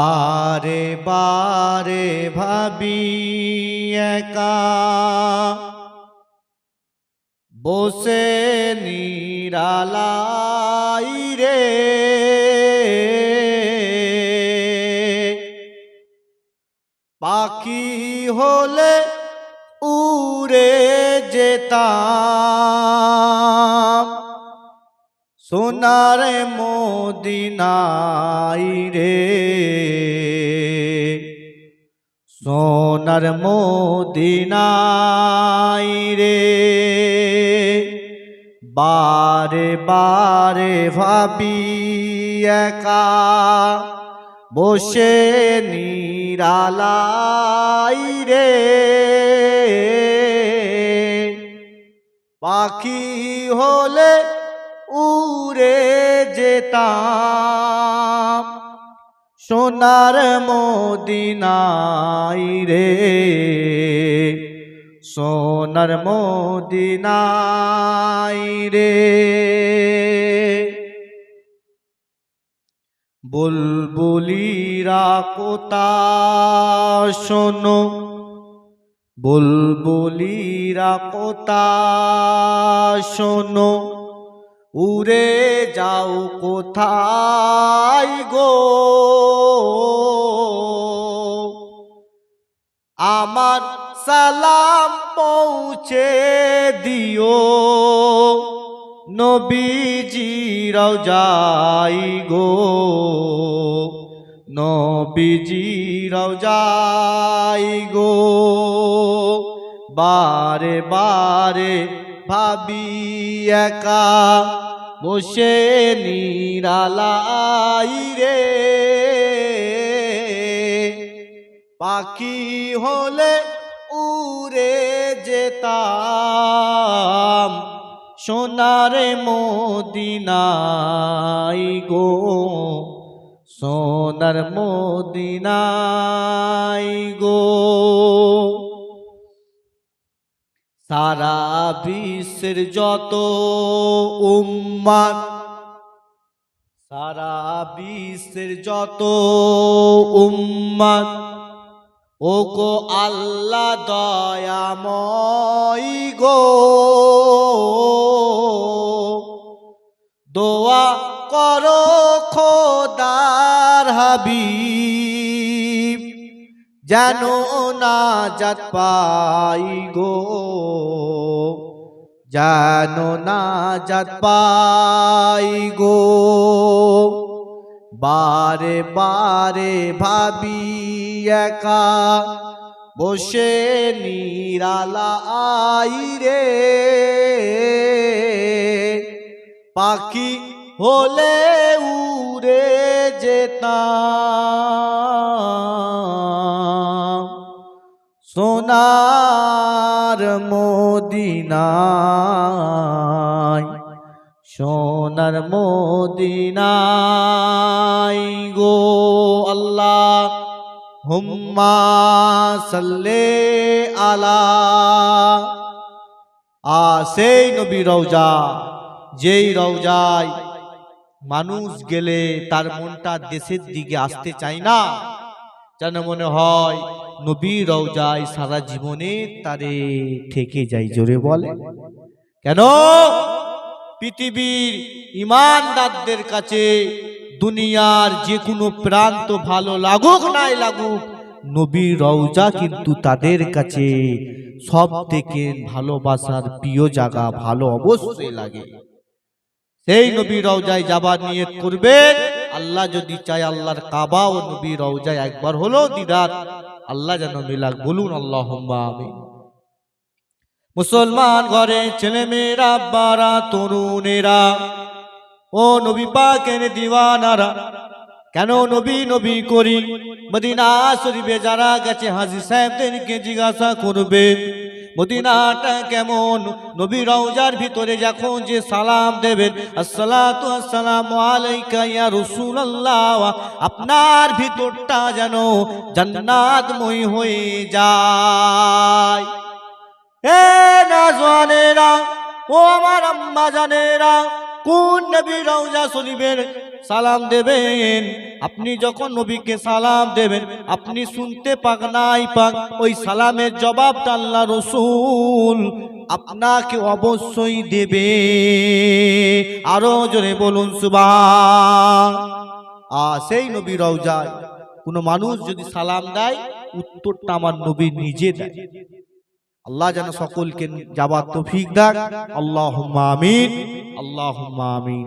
বারে বারে ভাবি একা। বসে নিরালাই রে। পাখি হলে উড়ে যেতাম। সোনার মদিনাই রে। সোনার মদিনাই রে। বারে বারে ভাবি একা, বসে নিরালাই রে। পাখি হলে উড়ে যেতাম। সোনার মদিনাই রে সোনার মদিনাই রে। বুলবুলিরা কোতা শোনো? বুলবুলিরা কোতা শোনো? উড়ে যাও কোথায় গো? আমার সালাম পৌঁছে দিও। নবীজি যাই গো। নবীজি যাই গো। বারে বারে ভাবি একা, বসে নিরালাই রে। পাখি হলে উড়ে যেতাম, সোনারে মদিনাই গো, সোনার মদিনাই গো। সারা বিশ্বের যত উম্মাদ সারা বিশ্বের যত উম্মাদ ও গো আল্লাহ দয়াময় গো। দোয়া করো খোদার হাবিব। যেন না জাত পাই গো। যেন না জাত পাই গো। বারে বারে ভাবি একা, বসে নিরালাই রে পাখি হলে উড়ে যেতাম। সোনার মদিনায়, সোনার মদিনাই গো আল্লাহ। হুম্মা সাল্লে আলা। আ সেই নবী রওজা, যেই রওজায় মানুষ গেলে তার মনটা দেশের দিকে আসতে চায় না। যেন মনে হয় নবী রওজায় সারা জীবনে তারে থেকে যায়, জোরে বলে। কেন? পৃথিবীর ইমানদারদের কাছে দুনিয়ার যে কোনো প্রান্ত ভালো লাগুক নাই লাগুক, নবী রওজা কিন্তু তাদের কাছে সব থেকে ভালোবাসার প্রিয় জায়গা, ভালো অবশ্যই লাগে। সেই নবী রওজায় যাবার নিয়ত করবেন আল্লাহ যদি চায় আল্লাহর কাবা ও নবী রওজায় একবার হলো দিদার, আল্লাহ যেন মিলাক, বলুন আল্লাহ আমি মুসলমান ঘরে ছেলে মেয়েরা বারা তরুণেরা, ও নবী পাকের দিওয়ানারা, কেন নবী নবী করি? মদিনা শরীফে যারা গেছে হাজি সাহেবদেরকে জিজ্ঞাসা করবে। মদিনাটা কেমন? নবী রওজার ভিতরে যখন যে সালাম দেবেন ইয়া আপনার ভিতরটা যেন জান্নাতময় হয়ে যায়। এ নাজওয়ানেরা, ও আমার আম্মা জানেরা কোন নবী রওজা শরীফের সালাম দেবেন। আপনি যখন নবীকে সালাম দেবেন, আপনি শুনতে পাক নাই পাক, ওই সালামের জবাবটা আল্লাহ রসুল আপনাকে অবশ্যই দেবে। আরও জোরে বলুন সুবা আর সেই নবী রওজায় কোনো মানুষ যদি সালাম দেয়, উত্তরটা আমার নবী নিজে দেয়। আল্লাহ যেন সকলকে যাবার তৌফিক দাক। আল্লাহ আমিন। আল্লাহ আমিন।